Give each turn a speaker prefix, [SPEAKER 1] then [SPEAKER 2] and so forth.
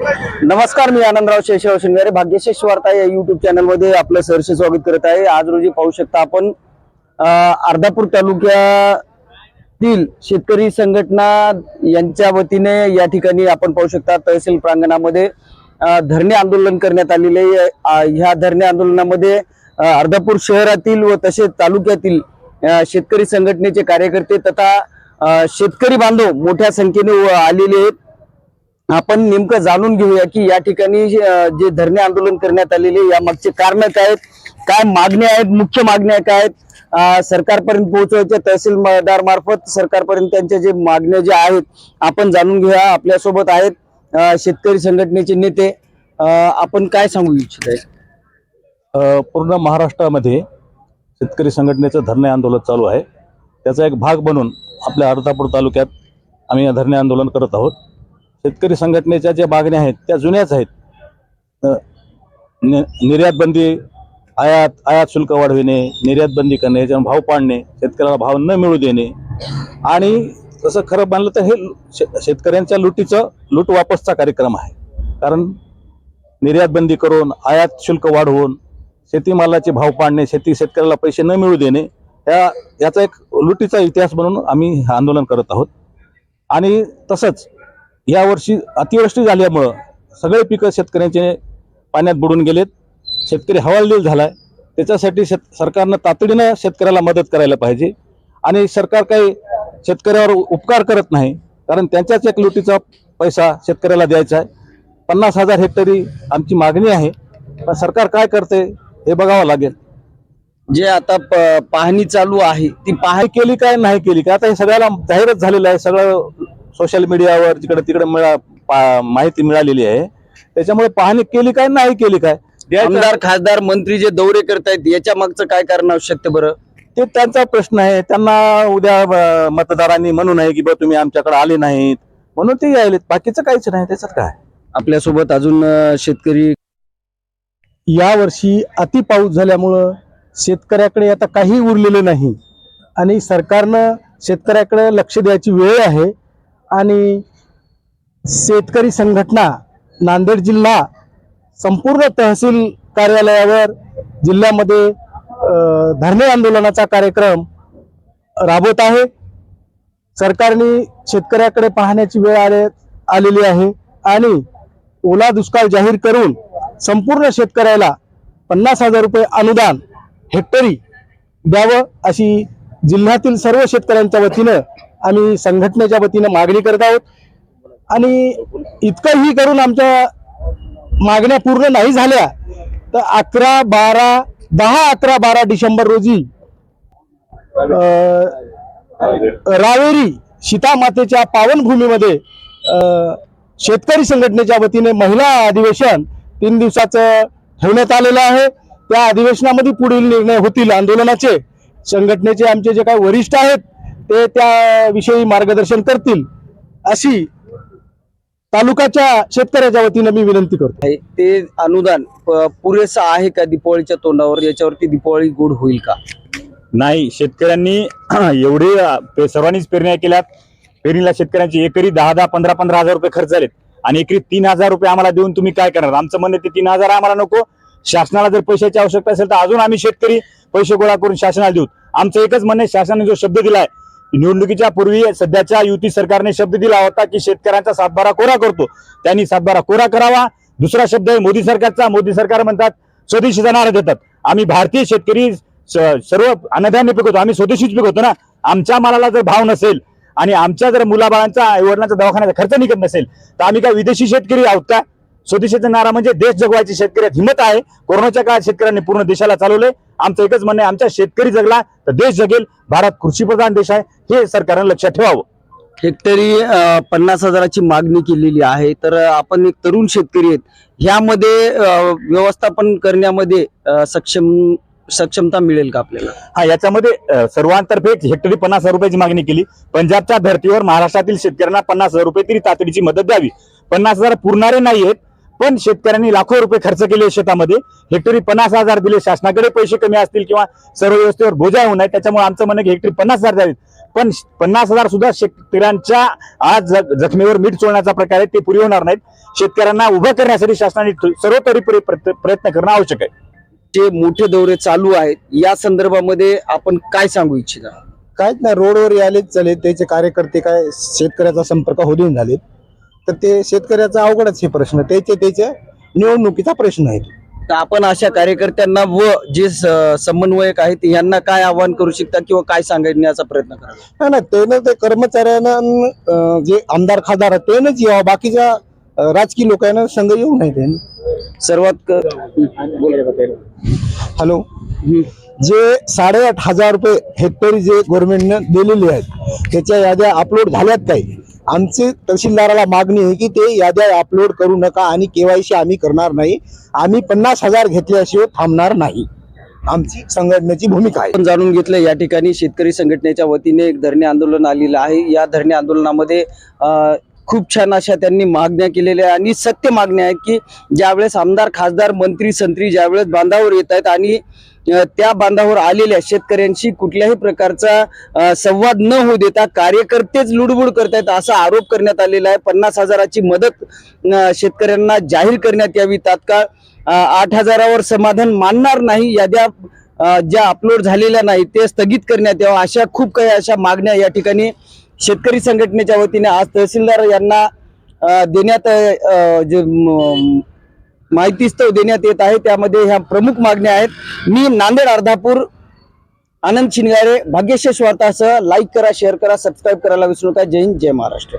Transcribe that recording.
[SPEAKER 1] नमस्कार मी आनंदराव शेषराव शिंगारे. भाग्यशेष वार्ता या युट्यूब चॅनलमध्ये आपलं सहर्ष स्वागत करत आहे. आज रोजी पाहू शकता आपण अर्धापूर तालुक्यातील शेतकरी संघटना यांच्या वतीने या ठिकाणी आपण पाहू शकता तहसील प्रांगणामध्ये धरणे आंदोलन करण्यात आलेले आहे. ह्या धरणे आंदोलनामध्ये अर्धापूर शहरातील व तसेच तालुक्यातील शेतकरी संघटनेचे कार्यकर्ते तथा शेतकरी बांधव मोठ्या संख्येने व- आलेले आहेत. आपण नेमकं जाणून घेऊया की या ठिकाणी जे धरणे आंदोलन करण्यात आलेले या मागचे कारण काय आहेत? काय मागण्या आहेत? मुख्य मागण्या काय आहेत? सरकारपर्यंत पोहोचवायच्या तहसीलदार मार्फत सरकारपर्यंत त्यांच्या जे मागण्या ज्या आहेत आपण जाणून घेऊया. आपल्यासोबत आहेत शेतकरी संघटनेचे नेते. आपण काय सांगू इच्छित आहे?
[SPEAKER 2] पूर्ण महाराष्ट्रामध्ये शेतकरी संघटनेचं धरणे आंदोलन चालू आहे. त्याचा एक भाग बनून आपल्या अर्धापूर तालुक्यात आम्ही या धरणे आंदोलन करत आहोत. शेतकरी संघटनेच्या ज्या मागण्या आहेत त्या जुन्याच आहेत. नि- निर्यात बंदी आयात आयात शुल्क वाढविणे निर्यात बंदी करणे याच्यावर भाव पाडणे शेतकऱ्याला भाव न मिळू देणे. आणि तसं खरं मानलं तर हे शे- शेतकऱ्यांच्या लुटीचं लूट वापसचा कार्यक्रम आहे. कारण निर्यात बंदी करून आयात शुल्क वाढवून शेतीमालाचे भाव पाडणे शेती शेतकऱ्याला पैसे न मिळू देणे या याचा एक लुटीचा इतिहास म्हणून आम्ही हे आंदोलन करत आहोत. आणि तसंच यावर्षी अतिवृष्टी झाल्यामुळं सगळे पिकं शेतकऱ्यांचे पाण्यात बुडून गेलेत. शेतकरी हवालदिल झालाय. त्याच्यासाठी शेत सरकारनं तातडीनं शेतकऱ्याला मदत करायला पाहिजे. आणि सरकार काही शेतकऱ्यावर उपकार करत नाही कारण त्यांच्याच एक लुटीचा पैसा शेतकऱ्याला द्यायचा आहे. पन्नास हजार हेक्टरी आमची मागणी आहे. पण सरकार काय करते हे बघावं लागेल.
[SPEAKER 1] जे आता प- पाहणी चालू आहे ती पाहणी
[SPEAKER 2] पाहणी केली काय नाही केली काय? आता हे सगळ्याला जाहीरच झालेलं आहे. सगळं सोशल मीडियावर जिकडे तिकडे मिळा माहिती मिळालेली आहे. त्याच्यामुळे पाहणी केली काय नाही केली काय?
[SPEAKER 1] आमदार खासदार मंत्री जे दौरे करतायत याच्या मागचं काय कारण असू शकते बरं?
[SPEAKER 2] ते त्यांचा प्रश्न आहे. त्यांना उद्या मतदारांनी म्हणू नये की बा तुम्ही आमच्याकडे आले नाहीत. म्हणून ते यायलेत. बाकीचं काहीच नाही. त्याच्यात काय?
[SPEAKER 1] आपल्यासोबत अजून शेतकरी
[SPEAKER 3] यावर्षी अति पाऊस झाल्यामुळं शेतकऱ्याकडे आता काही उरलेलं नाही. आणि सरकारनं शेतकऱ्याकडे लक्ष द्यायची वेळ आहे. आणि शेतकरी संघटना नांदेड जिल्हा संपूर्ण तहसील कार्यालयावर जिल्ह्यामध्ये धरणे आंदोलनाचा कार्यक्रम राबवत आहे. सरकारने शेतकऱ्याकडे पाहण्याची वेळ आले आलेली आहे आणि ओला दुष्काळ जाहीर करून संपूर्ण शेतकऱ्याला पन्नास हजार रुपये अनुदान हेक्टरी द्यावं अशी जिल्ह्यातील सर्व शेतकऱ्यांच्या वतीनं आम्ही संघटनेच्या वतीनं मागणी करत आहोत. आणि इतकंही करून आमच्या मागण्या पूर्ण नाही झाल्या तर अकरा बारा दहा अकरा बारा डिसेंबर रोजी रावेरी सीतामातेच्या पावनभूमीमध्ये शेतकरी संघटनेच्या वतीने महिला अधिवेशन तीन दिवसाचं ठेवण्यात आलेलं आहे. त्या अधिवेशनामध्ये पुढील निर्णय होतील आंदोलनाचे. संघटनेचे आमचे जे काही वरिष्ठ आहेत ते त्याविषयी मार्गदर्शन करतील अशी तालुकाच्या शेतकऱ्याच्या वतीनं मी विनंती करतो.
[SPEAKER 1] आहे ते अनुदान पुरेसं आहे का दीपावळीच्या तोंडावर? याच्यावरती दीपावळी गोड होईल का?
[SPEAKER 4] नाही शेतकऱ्यांनी एवढे सर्वांनीच पेरण्या केल्यात. पेरणीला शेतकऱ्यांची एकरी दहा दहा पंधरा पंधरा हजार रुपये खर्च झालेत. आणि एकरी तीन हजार रुपये आम्हाला देऊन तुम्ही काय करणार? आमचं म्हणणं ते तीन हजार आम्हाला नको. शासनाला जर पैशाची आवश्यकता असेल तर अजून आम्ही शेतकरी पैसे गोळा करून शासनाला देऊ. आमचं एकच म्हणणं आहे शासनाने जो शब्द दिलाय निवडणुकीच्या पूर्वी सध्याच्या युती सरकारने शब्द दिला होता की शेतकऱ्यांचा सातबारा कोरा करतो. त्यांनी सातबारा कोरा करावा. दुसरा शब्द आहे मोदी सरकारचा. मोदी सरकार म्हणतात स्वदेशी नारा देतात. आम्ही भारतीय शेतकरी स- सर्व अन्नधान्य पिकवतो. आम्ही स्वदेशीच पिकवतो ना? आमच्या मालाला जर भाव नसेल आणि आमच्या जर मुलाबाळांचा आईवडिलांचा दवाखान्याचा खर्च निघत नसेल तर आम्ही काय विदेशी शेतकरी आहोत का? स्वदेशीचा नारा म्हणजे देश जगवायची शेतकऱ्यात हिंमत आहे. कोरोनाच्या काळात शेतकऱ्यांनी पूर्ण देशाला चालवलंय. आमचं एकच म्हणणं आहे आमच्या शेतकरी जगला तर देश जगेल. भारत कृषीप्रधान देश आहे. हे सरकारनं लक्षात ठेवावं.
[SPEAKER 1] हेक्टरी पन्नास हजाराची मागणी केलेली आहे. तर आपण एक तरुण शेतकरी आहेत. ह्यामध्ये व्यवस्थापन करण्यामध्ये सक्षम सक्षमता मिळेल का आपल्याला?
[SPEAKER 4] हा याच्यामध्ये सर्वांतर्फे हेक्टरी पन्नास हजार रुपयाची मागणी केली. पंजाबच्या धर्तीवर महाराष्ट्रातील शेतकऱ्यांना पन्नास हजार रुपये तरी तातडीची मदत द्यावी. पन्नास हजार पुरणारे नाही आहेत. पण शेतकऱ्यांनी लाखो रुपये खर्च केले शेतामध्ये. हेक्टरी पन्नास हजार दिले. शासनाकडे पैसे कमी असतील किंवा सर्व व्यवस्थेवर बोजा होऊ नये त्याच्यामुळे आमचं म्हणणं की हेक्टरी पन्नास हजार द्यावेत. पण पन्नास हजार सुद्धा शेतकऱ्यांच्या आज जख- जखमेवर मीठ चोळण्याचा प्रकार आहे ते पुरे होणार नाहीत. शेतकऱ्यांना उभं करण्यासाठी शासनाने सर्वतोपरी प्रयत्न प्रयत्न करणं आवश्यक आहे.
[SPEAKER 1] जे मोठे दौरे चालू आहेत या संदर्भामध्ये आपण काय सांगू इच्छिता?
[SPEAKER 3] काहीच नाही. रोडवर यायलेच चालेत त्याचे कार्यकर्ते काय शेतकऱ्याचा संपर्क होऊन झालेत तर ते शेतकऱ्याचा अवघडच हे प्रश्न. त्याचे त्याच्या निवडणुकीचा प्रश्न आहे
[SPEAKER 1] तर आपण अशा कार्यकर्त्यांना व जे समन्वयक आहेत यांना काय आवाहन करू शकता किंवा काय सांगण्याचा प्रयत्न करा?
[SPEAKER 3] नाही ना त्यानं ते कर्मचाऱ्यांना जे आमदार खासदार आहेत त्यानंच यावं. बाकीच्या राजकीय लोकांना संघ येऊ नाही त्यांनी.
[SPEAKER 1] सर्वात
[SPEAKER 3] हॅलो. जे साडेआठ हजार रुपये हेक्टरी जे गव्हर्नमेंटनं दिलेले आहेत त्याच्या याद्या अपलोड झाल्यात काही. आमचे तहसीलदाराला मागणी आहे की ते याद्या अपलोड करू नका आणि केवायसी आम्ही करणार नाही. आम्ही पन्नास हजार घेतल्याशिवाय थांबणार नाही. आमची संघटनेची भूमिका आहे.
[SPEAKER 1] जाणून घेतलं या ठिकाणी शेतकरी संघटनेच्या वतीने एक धरणे आंदोलन आलेलं आहे. या धरणे आंदोलनामध्ये खूप छान अशा त्यांनी मागण्या केलेल्या आणि सत्य मागण्या आहेत की ज्यावेळेस आमदार खासदार मंत्री संत्री ज्यावेळेस बांधावर येत आहेत आणि त्या बांधावर आलेल्या शेतकऱ्यांशी कुठल्याही प्रकारचा संवाद न होऊ देता कार्यकर्तेच लुडबुड करतायत असा आरोप करण्यात आलेला आहे. पन्नास हजाराची मदत शेतकऱ्यांना जाहीर करण्यात यावी. तात्काळ आठ हजारावर समाधान मानणार नाही. याद्या ज्या अपलोड झालेल्या नाही ते स्थगित करण्यात यावं. अशा खूप काही अशा मागण्या या ठिकाणी शेतकरी संघटनेच्या वतीने आज तहसीलदार यांना देण्यात जे माहितीस्तव देण्यात येत आहे. त्यामध्ये ह्या प्रमुख मागण्या आहेत. मी नांदेड अर्धापूर आनंद शिनगारे भाग्यशेष वार्तासह लाईक करा शेअर करा सबस्क्राईब करायला विसरू नका. जय हिंद जय महाराष्ट्र.